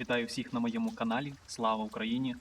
Вітаю всіх на моєму каналі. Слава Україні!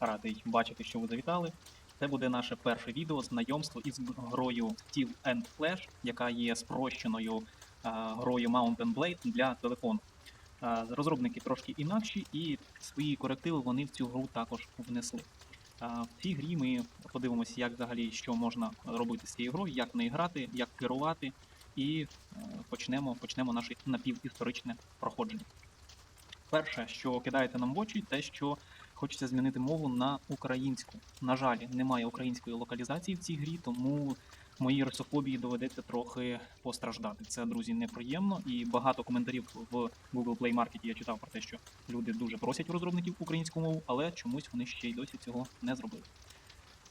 Радий бачити, що ви завітали. Це буде наше перше відео знайомство із грою Steel and Flash, яка є спрощеною а, грою Mountain Blade для телефону. А, розробники трошки інакші, і свої корективи вони в цю гру також внесли. А, в цій грі ми подивимося, як взагалі що можна робити з цією грою, як в неї грати, як керувати, і е, почнемо, почнемо наше напівісторичне проходження. Перше, що кидається нам в очі, те, що хочеться змінити мову на українську. На жаль, немає української локалізації в цій грі, тому моїй русофобії доведеться трохи постраждати. Це, друзі, неприємно. І багато коментарів в Google Play Market я читав про те, що люди дуже просять розробників українську мову, але чомусь вони ще й досі цього не зробили.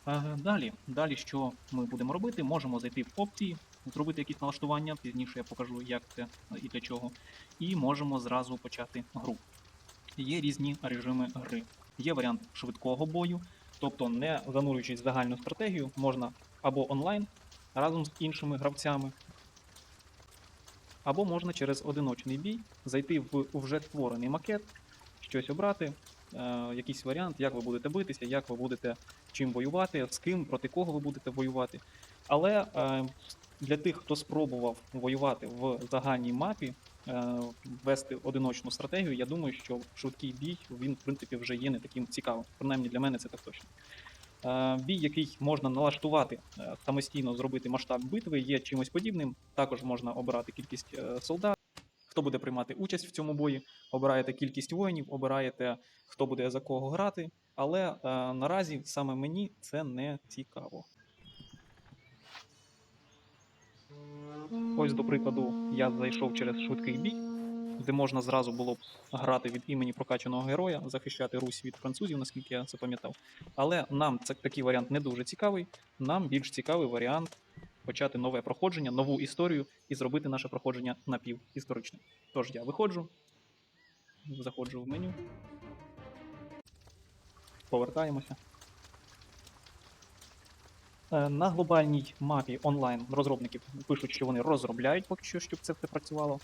Е, Далі, далі, що ми будемо робити? Можемо зайти в опції, зробити якісь налаштування. Пізніше я покажу, як це і для чого. І можемо зразу почати гру. Є різні режими гри. Є варіант швидкого бою, тобто не занурюючись в загальну стратегію, можна або онлайн разом з іншими гравцями, або можна через одиночний бій зайти в вже створений макет, щось обрати, е, якийсь варіант, як ви будете битися, як ви будете чим воювати, з ким, проти кого ви будете воювати. Але е, для тих, хто спробував воювати в загальній мапі, е, вести одиночну стратегію, я думаю, що швидкий бій він, в принципі, вже є не таким цікавим. Принаймні для мене це так точно. Е, Бій, який можна налаштувати е, самостійно, зробити масштаб битви, є чимось подібним. Також можна обирати кількість солдат. Хто буде приймати участь в цьому бої, обираєте кількість воїнів, обираєте, хто буде за кого грати. Але е, наразі саме мені це не цікаво. Ось, до прикладу, я зайшов через швидкий бій, де можна зразу було б грати від імені прокачаного героя, захищати Русь від французів, наскільки я це пам'ятав. Але нам це такий варіант не дуже цікавий. Нам більш цікавий варіант почати нове проходження, нову історію і зробити наше проходження напівісторичним. Тож я виходжу, заходжу в меню, повертаємося. Е, На глобальній мапі онлайн розробники пишуть, що вони розробляють поки що, щоб це все працювало.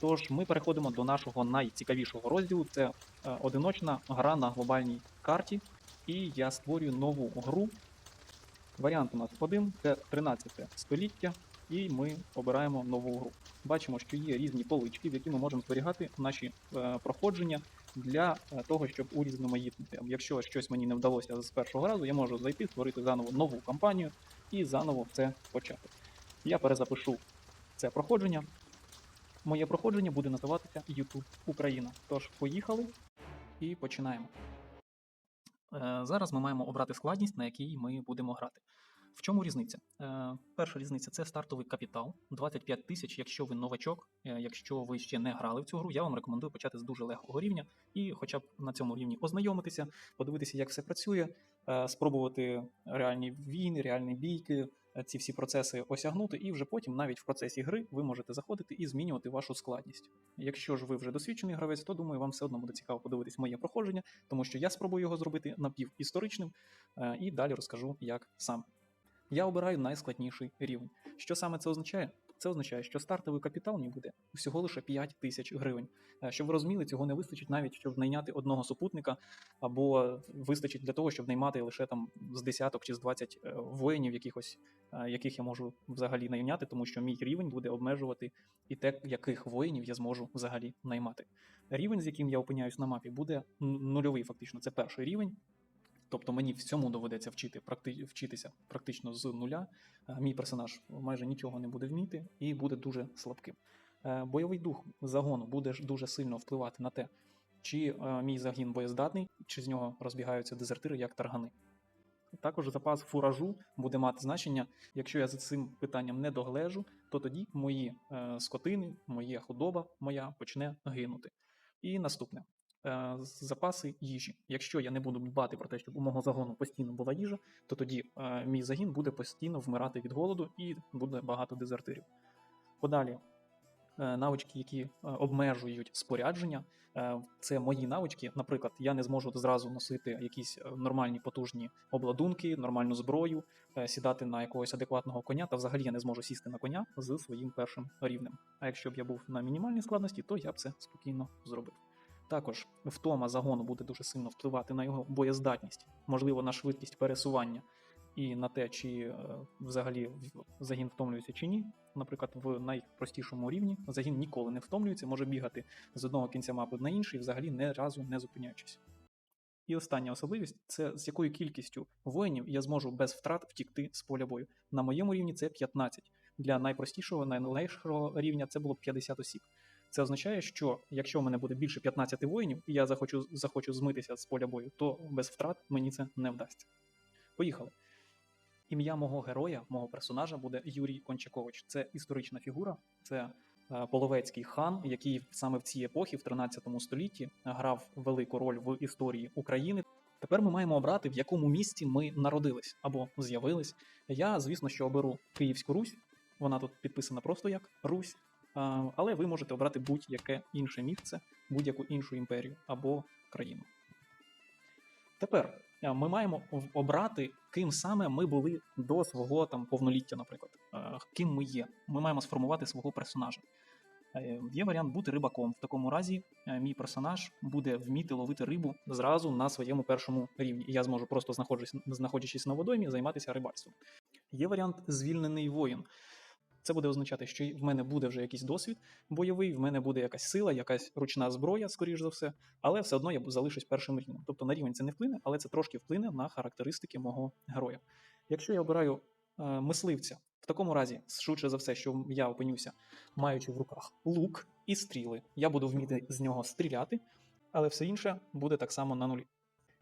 Тож ми переходимо до нашого найцікавішого розділу. Це е, одиночна гра на глобальній карті. І я створюю нову гру. Варіант у нас один це 13 століття, і ми обираємо нову гру. Бачимо, що є різні полички, в які ми можемо зберігати наші е, проходження для е, того, щоб урізноманітнити. Якщо щось мені не вдалося з першого разу, я можу зайти, створити заново нову кампанію і заново це почати. Я перезапишу це проходження. Моє проходження буде називатися YouTube Україна. Тож поїхали і починаємо. Е, Зараз ми маємо обрати складність, на якій ми будемо грати. В чому різниця? Е, Перша різниця це стартовий капітал 25 тисяч. Якщо ви новачок, е, якщо ви ще не грали в цю гру, я вам рекомендую почати з дуже легкого рівня і, хоча б на цьому рівні, ознайомитися, подивитися, як все працює, е, спробувати реальні війни, реальні бійки, ці всі процеси осягнути, і вже потім, навіть в процесі гри, ви можете заходити і змінювати вашу складність. Якщо ж ви вже досвідчений гравець, то думаю, вам все одно буде цікаво подивитись моє проходження, тому що я спробую його зробити напівісторичним і далі розкажу, як саме. Я обираю найскладніший рівень. Що саме це означає? Це означає, що стартовий капітал мені буде всього лише 5 тисяч гривень. Е, Щоб ви розуміли, цього не вистачить навіть, щоб найняти одного супутника, або вистачить для того, щоб наймати лише там з десяток чи з 20 е, воїнів, якихось, е, яких я можу взагалі найняти, тому що мій рівень буде обмежувати і те, яких воїнів я зможу взагалі наймати. Рівень, з яким я опиняюсь на мапі, буде нульовий, фактично. Це перший рівень. Тобто мені всьому доведеться вчити, практи, вчитися практично з нуля. Е, Мій персонаж майже нічого не буде вміти і буде дуже слабким. Е, Бойовий дух загону буде дуже сильно впливати на те, чи е, мій загін боєздатний, чи з нього розбігаються дезертири як таргани. Також запас фуражу буде мати значення. Якщо я за цим питанням не доглежу, то тоді мої скотини, моя худоба моя почне гинути. І наступне запаси їжі. Якщо я не буду дбати про те, щоб у мого загону постійно була їжа, то тоді е, мій загін буде постійно вмирати від голоду і буде багато дезертирів. Подалі. е, Навички, які е, обмежують спорядження, Е, це мої навички. Наприклад, я не зможу зразу носити якісь е, нормальні потужні обладунки, нормальну зброю, е, сідати на якогось адекватного коня, та взагалі я не зможу сісти на коня з своїм першим рівнем. А якщо б я був на мінімальній складності, то я б це спокійно зробив. Також втома загону буде дуже сильно впливати на його боєздатність, можливо, на швидкість пересування і на те, чи е, взагалі загін втомлюється чи ні. Наприклад, в найпростішому рівні загін ніколи не втомлюється, може бігати з одного кінця мапи на інший, взагалі не разу не зупиняючись. І остання особливість це з якою кількістю воїнів я зможу без втрат втікти з поля бою. На моєму рівні це 15. Для найпростішого, найлегшого рівня це було б 50 осіб. Це означає, що якщо в мене буде більше 15 воїнів, і я захочу, захочу змитися з поля бою, то без втрат мені це не вдасться. Поїхали. Ім'я мого героя, мого персонажа буде Юрій Кончакович. Це історична фігура, це е, половецький хан, який саме в цій епохі, в 13 столітті, грав велику роль в історії України. Тепер ми маємо обрати, в якому місті ми народились або з'явились. Я, звісно, що оберу Київську Русь. Вона тут підписана просто як Русь. Але ви можете обрати будь-яке інше місце, будь-яку іншу імперію або країну. Тепер ми маємо обрати, ким саме ми були до свого там повноліття, наприклад. Ким ми є. Ми маємо сформувати свого персонажа. Е, Є варіант бути рибаком. В такому разі е, мій персонаж буде вміти ловити рибу зразу на своєму першому рівні. Я зможу просто знаходжусь, знаходячись на водоймі, займатися рибальством. Є варіант звільнений воїн. Це буде означати, що в мене буде вже якийсь досвід бойовий, в мене буде якась сила, якась ручна зброя, скоріш за все, але все одно я залишусь першим рівнем. Тобто на рівень це не вплине, але це трошки вплине на характеристики мого героя. Якщо я обираю е, мисливця, в такому разі, швидше за все, що я опинюся, маючи в руках лук і стріли, я буду вміти з нього стріляти, але все інше буде так само на нулі.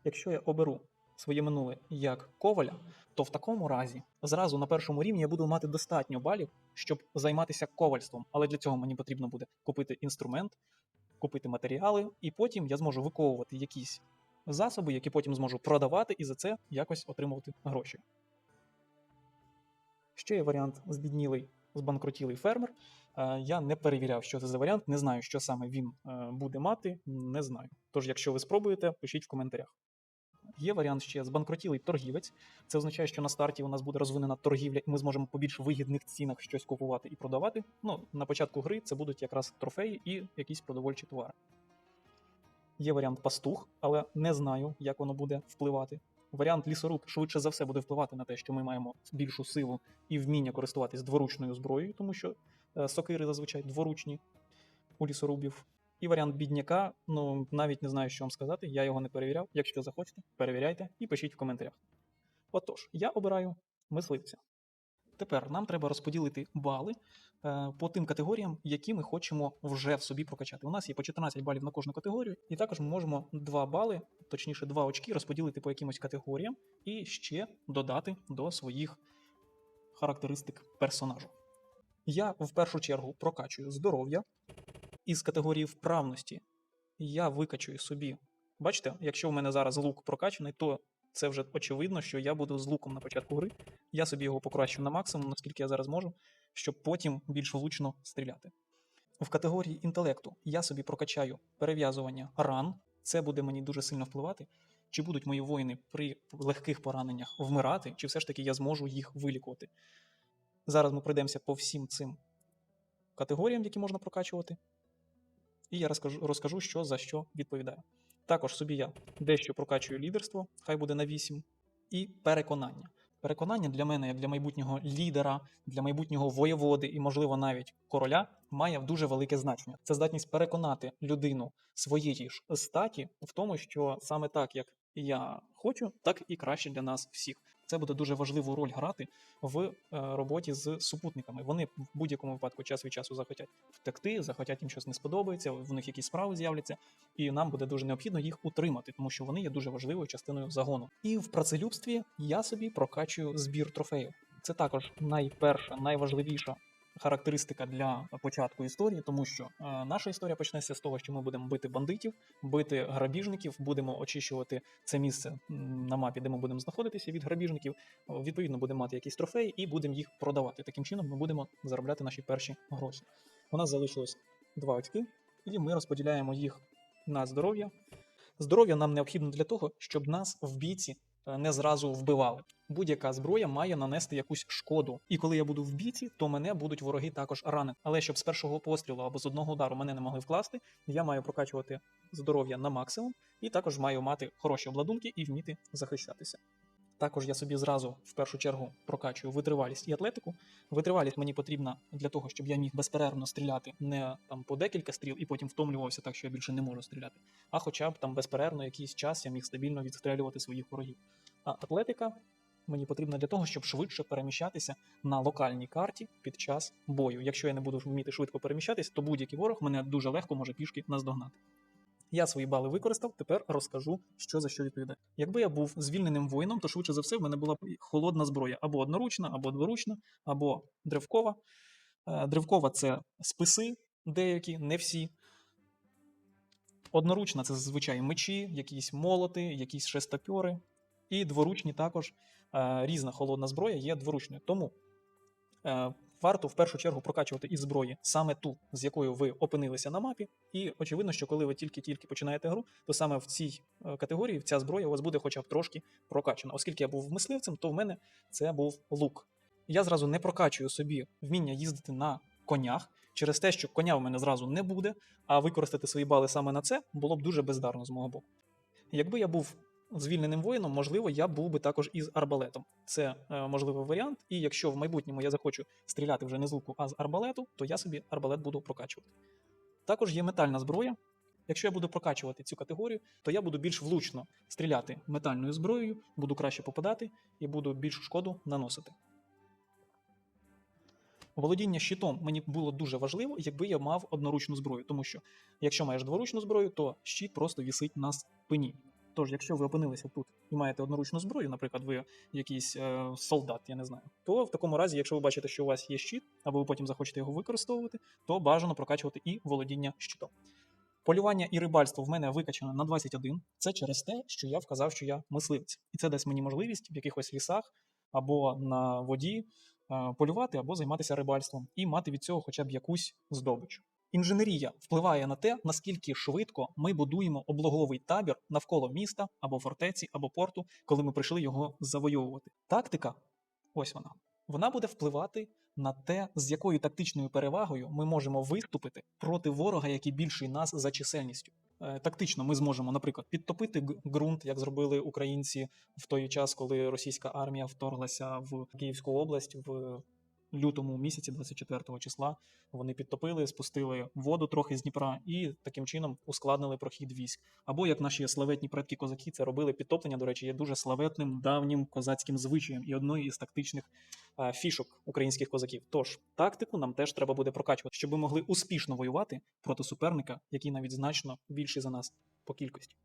Якщо я оберу своє минуле як коваля, то в такому разі зразу на першому рівні я буду мати достатньо балів, щоб займатися ковальством. Але для цього мені потрібно буде купити інструмент, купити матеріали, і потім я зможу виковувати якісь засоби, які потім зможу продавати і за це якось отримувати гроші. Ще є варіант збіднілий, збанкрутілий фермер. Е, Я не перевіряв, що це за варіант, не знаю, що саме він е, буде мати, не знаю. Тож, якщо ви спробуєте, пишіть в коментарях. Є варіант ще збанкрутілий торгівець. Це означає, що на старті у нас буде розвинена торгівля, і ми зможемо по більш вигідних цінах щось купувати і продавати. Ну, на початку гри це будуть якраз трофеї і якісь продовольчі товари. Є варіант пастух, але не знаю, як воно буде впливати. Варіант лісоруб швидше за все буде впливати на те, що ми маємо більшу силу і вміння користуватись дворучною зброєю, тому що е, сокири зазвичай дворучні у лісорубів. І варіант бідняка, ну навіть не знаю, що вам сказати, я його не перевіряв. Якщо захочете, перевіряйте і пишіть в коментарях. Отож, я обираю мисливця. Тепер нам треба розподілити бали е, по тим категоріям, які ми хочемо вже в собі прокачати. У нас є по 14 балів на кожну категорію, і також ми можемо 2 бали, точніше 2 очки, розподілити по якимось категоріям і ще додати до своїх характеристик персонажу. Я в першу чергу прокачую здоров'я із категорії вправності. Я викачую собі. Бачите, якщо в мене зараз лук прокачаний, то це вже очевидно, що я буду з луком на початку гри. Я собі його покращу на максимум, наскільки я зараз можу, щоб потім більш влучно стріляти. В категорії інтелекту я собі прокачаю перев'язування ран. Це буде мені дуже сильно впливати. Чи будуть мої воїни при легких пораненнях вмирати, чи все ж таки я зможу їх вилікувати. Зараз ми пройдемося по всім цим категоріям, які можна прокачувати. І я розкажу, розкажу, що за що відповідає. Також собі я дещо прокачую лідерство, хай буде на 8, і переконання. Переконання для мене, як для майбутнього лідера, для майбутнього воєводи і, можливо, навіть короля, має дуже велике значення. Це здатність переконати людину своєї ж статі в тому, що саме так, як я хочу, так і краще для нас всіх. Це буде дуже важливу роль грати в е, роботі з супутниками. Вони в будь-якому випадку час від часу захотять втекти, захотять їм щось не сподобається, в них якісь справи з'являться, і нам буде дуже необхідно їх утримати, тому що вони є дуже важливою частиною загону. І в працелюбстві я собі прокачую збір трофеїв. Це також найперша, найважливіша характеристика для початку історії, тому що е, наша історія почнеться з того, що ми будемо бити бандитів, бити грабіжників, будемо очищувати це місце на мапі, де ми будемо знаходитися від грабіжників. Відповідно, будемо мати якісь трофеї і будемо їх продавати. Таким чином, ми будемо заробляти наші перші гроші. У нас залишилось два очки, і ми розподіляємо їх на здоров'я. Здоров'я нам необхідно для того, щоб нас в бійці не зразу вбивали. Будь-яка зброя має нанести якусь шкоду. І коли я буду в бійці, то мене будуть вороги також ранити. Але щоб з першого пострілу або з одного удару мене не могли вкласти, я маю прокачувати здоров'я на максимум, і також маю мати хороші обладунки і вміти захищатися. Також я собі зразу в першу чергу прокачую витривалість і атлетику. Витривалість мені потрібна для того, щоб я міг безперервно стріляти не там по декілька стріл і потім втомлювався так, що я більше не можу стріляти, а хоча б там безперервно якийсь час я міг стабільно відстрелювати своїх ворогів. А атлетика мені потрібна для того, щоб швидше переміщатися на локальній карті під час бою. Якщо я не буду вміти швидко переміщатись, то будь-який ворог мене дуже легко може пішки наздогнати. Я свої бали використав, тепер розкажу, що за що відповідає. Якби я був звільненим воїном, то швидше за все в мене була б холодна зброя або одноручна, або дворучна, або древкова. Е, Древкова це списи, деякі, не всі. Одноручна це зазвичай мечі, якісь молоти, якісь шестопьори. І дворучні також е, різна холодна зброя є дворучною. Тому е, варто в першу чергу прокачувати із зброї саме ту, з якою ви опинилися на мапі. І очевидно, що коли ви тільки-тільки починаєте гру, то саме в цій е, категорії ця зброя у вас буде хоча б трошки прокачана. Оскільки я був мисливцем, то в мене це був лук. Я зразу не прокачую собі вміння їздити на конях через те, що коня в мене зразу не буде, а використати свої бали саме на це було б дуже бездарно з мого боку. Якби я був звільненим воїном, можливо, я був би також із арбалетом. Це е, можливий варіант. І якщо в майбутньому я захочу стріляти вже не з луку, а з арбалету, то я собі арбалет буду прокачувати. Також є метальна зброя. Якщо я буду прокачувати цю категорію, то я буду більш влучно стріляти метальною зброєю, буду краще попадати і буду більшу шкоду наносити. Володіння щитом мені було дуже важливо, якби я мав одноручну зброю, тому що якщо маєш дворучну зброю, то щит просто вісить на спині. Тож, якщо ви опинилися тут і маєте одноручну зброю, наприклад, ви якийсь е, солдат, я не знаю, то в такому разі, якщо ви бачите, що у вас є щит, або ви потім захочете його використовувати, то бажано прокачувати і володіння щитом. Полювання і рибальство в мене викачано на 21. Це через те, що я вказав, що я мисливець, і це дасть мені можливість в якихось лісах або на воді е, полювати або займатися рибальством і мати від цього хоча б якусь здобич. Інженерія впливає на те, наскільки швидко ми будуємо облоговий табір навколо міста або фортеці, або порту, коли ми прийшли його завойовувати. Тактика, ось вона, вона буде впливати на те, з якою тактичною перевагою ми можемо виступити проти ворога, який більший нас за чисельністю. Е, Тактично ми зможемо, наприклад, підтопити ґрунт, як зробили українці в той час, коли російська армія вторглася в Київську область в лютому місяці, 24 числа. Вони підтопили, спустили воду трохи з Дніпра і таким чином ускладнили прохід військ. Або як наші славетні предки козаки це робили, підтоплення, до речі, є дуже славетним давнім козацьким звичаєм і одною із тактичних е, фішок українських козаків. Тож тактику нам теж треба буде прокачувати, щоб ми могли успішно воювати проти суперника, який навіть значно більший за нас по кількості.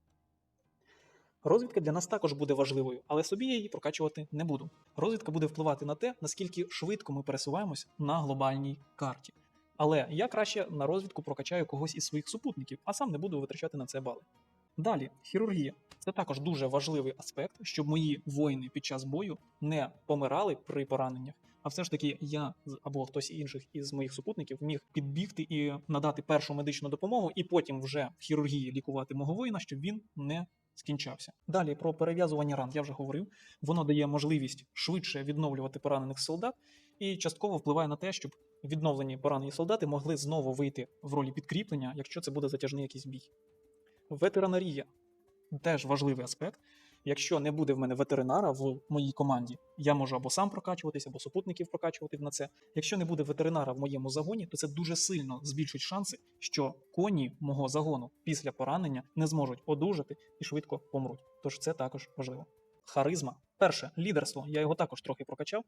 Розвідка для нас також буде важливою, але собі я її прокачувати не буду. Розвідка буде впливати на те, наскільки швидко ми пересуваємось на глобальній карті. Але я краще на розвідку прокачаю когось із своїх супутників, а сам не буду витрачати на це бали. Далі, хірургія. Це також дуже важливий аспект, щоб мої воїни під час бою не помирали при пораненнях, а все ж таки я або хтось інших із моїх супутників міг підбігти і надати першу медичну допомогу, і потім вже в хірургії лікувати мого воїна, щоб він не скінчався. Далі про перев'язування ран я вже говорив. Воно дає можливість швидше відновлювати поранених солдат і частково впливає на те, щоб відновлені поранені солдати могли знову вийти в ролі підкріплення, якщо це буде затяжний якийсь бій. Ветеринарія теж важливий аспект. Якщо не буде в мене ветеринара в моїй команді, я можу або сам прокачуватися, або супутників прокачувати на це. Якщо не буде ветеринара в моєму загоні, то це дуже сильно збільшить шанси, що коні мого загону після поранення не зможуть одужати і швидко помруть. Тож це також важливо. Харизма. Перше, лідерство. Я його також трохи прокачав.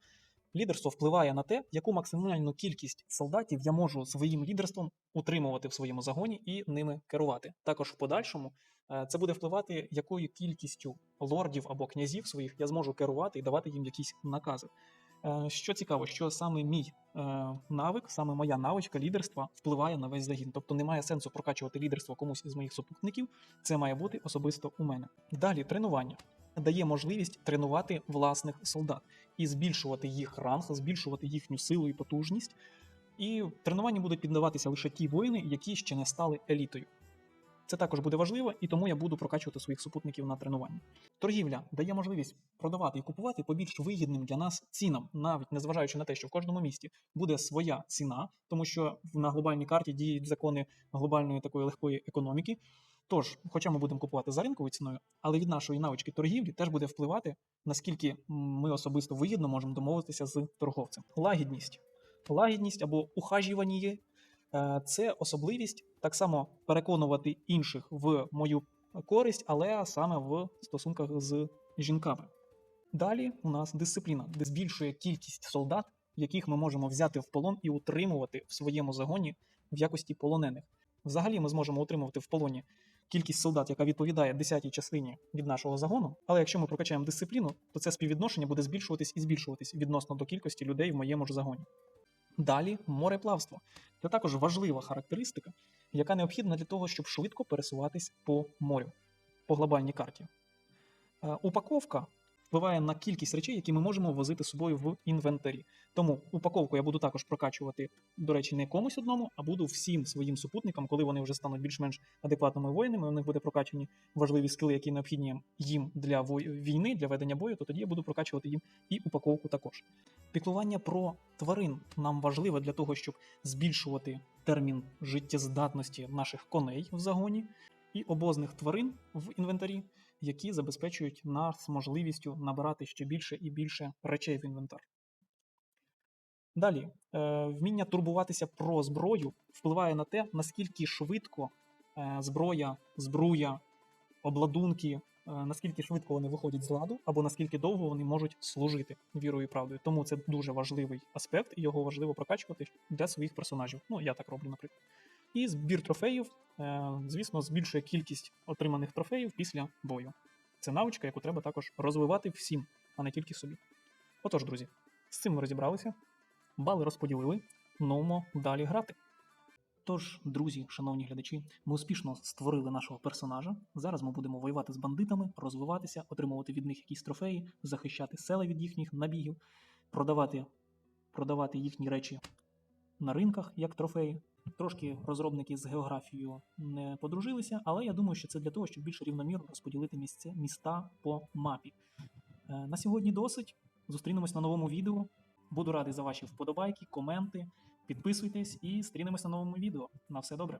Лідерство впливає на те, яку максимальну кількість солдатів я можу своїм лідерством утримувати в своєму загоні і ними керувати. Також в подальшому це буде впливати, якою кількістю лордів або князів своїх я зможу керувати і давати їм якісь накази. Е, Що цікаво, що саме мій е, навик, саме моя навичка лідерства впливає на весь загін. Тобто немає сенсу прокачувати лідерство комусь із моїх супутників. Це має бути особисто у мене. Далі тренування дає можливість тренувати власних солдат і збільшувати їх ранг, збільшувати їхню силу і потужність. І тренуванню будуть піддаватися лише ті воїни, які ще не стали елітою. Це також буде важливо, і тому я буду прокачувати своїх супутників на тренуванні. Торгівля дає можливість продавати і купувати по більш вигідним для нас цінам, навіть незважаючи на те, що в кожному місті буде своя ціна, тому що на глобальній карті діють закони глобальної такої легкої економіки. Тож, хоча ми будемо купувати за ринковою ціною, але від нашої навички торгівлі теж буде впливати, наскільки ми особисто вигідно можемо домовитися з торговцем. Лагідність. Лагідність або ухажування е, це особливість так само переконувати інших в мою користь, але саме в стосунках з жінками. Далі у нас дисципліна, де збільшує кількість солдат, яких ми можемо взяти в полон і утримувати в своєму загоні в якості полонених. Взагалі, ми зможемо утримувати в полоні кількість солдат, яка відповідає 10-й частині від нашого загону. Але якщо ми прокачаємо дисципліну, то це співвідношення буде збільшуватись і збільшуватись відносно до кількості людей в моєму ж загоні. Далі мореплавство. Це також важлива характеристика, яка необхідна для того, щоб швидко пересуватись по морю по глобальній карті. Е, Упаковка впливає на кількість речей, які ми можемо возити з собою в інвентарі. Тому упаковку я буду також прокачувати, до речі, не комусь одному, а буду всім своїм супутникам, коли вони вже стануть більш-менш адекватними воїнами, у них буде прокачані важливі скили, які необхідні їм для війни, для ведення бою, то тоді я буду прокачувати їм і упаковку також. Піклування про тварин нам важливе для того, щоб збільшувати термін життєздатності наших коней в загоні і обозних тварин в інвентарі, які забезпечують нас можливістю набирати ще більше і більше речей в інвентар. Далі, е, вміння турбуватися про зброю впливає на те, наскільки швидко е, зброя, збруя, обладунки, е, наскільки швидко вони виходять з ладу, або наскільки довго вони можуть служити вірою і правдою. Тому це дуже важливий аспект, і його важливо прокачувати для своїх персонажів. Ну, я так роблю, наприклад. І збір трофеїв, е, звісно, збільшує кількість отриманих трофеїв після бою. Це навичка, яку треба також розвивати всім, а не тільки собі. Отож, друзі, з цим ми розібралися, бали розподілили, нумо далі грати. Тож, друзі, шановні глядачі, ми успішно створили нашого персонажа. Зараз ми будемо воювати з бандитами, розвиватися, отримувати від них якісь трофеї, захищати села від їхніх набігів, продавати, продавати їхні речі на ринках як трофеї. Трошки розробники з географією не подружилися, але я думаю, що це для того, щоб більш рівномірно розподілити місце, міста по мапі. Е, На сьогодні досить. Зустрінемось на новому відео. Буду радий за ваші вподобайки, коменти. Підписуйтесь і стрінемось на новому відео. На все добре.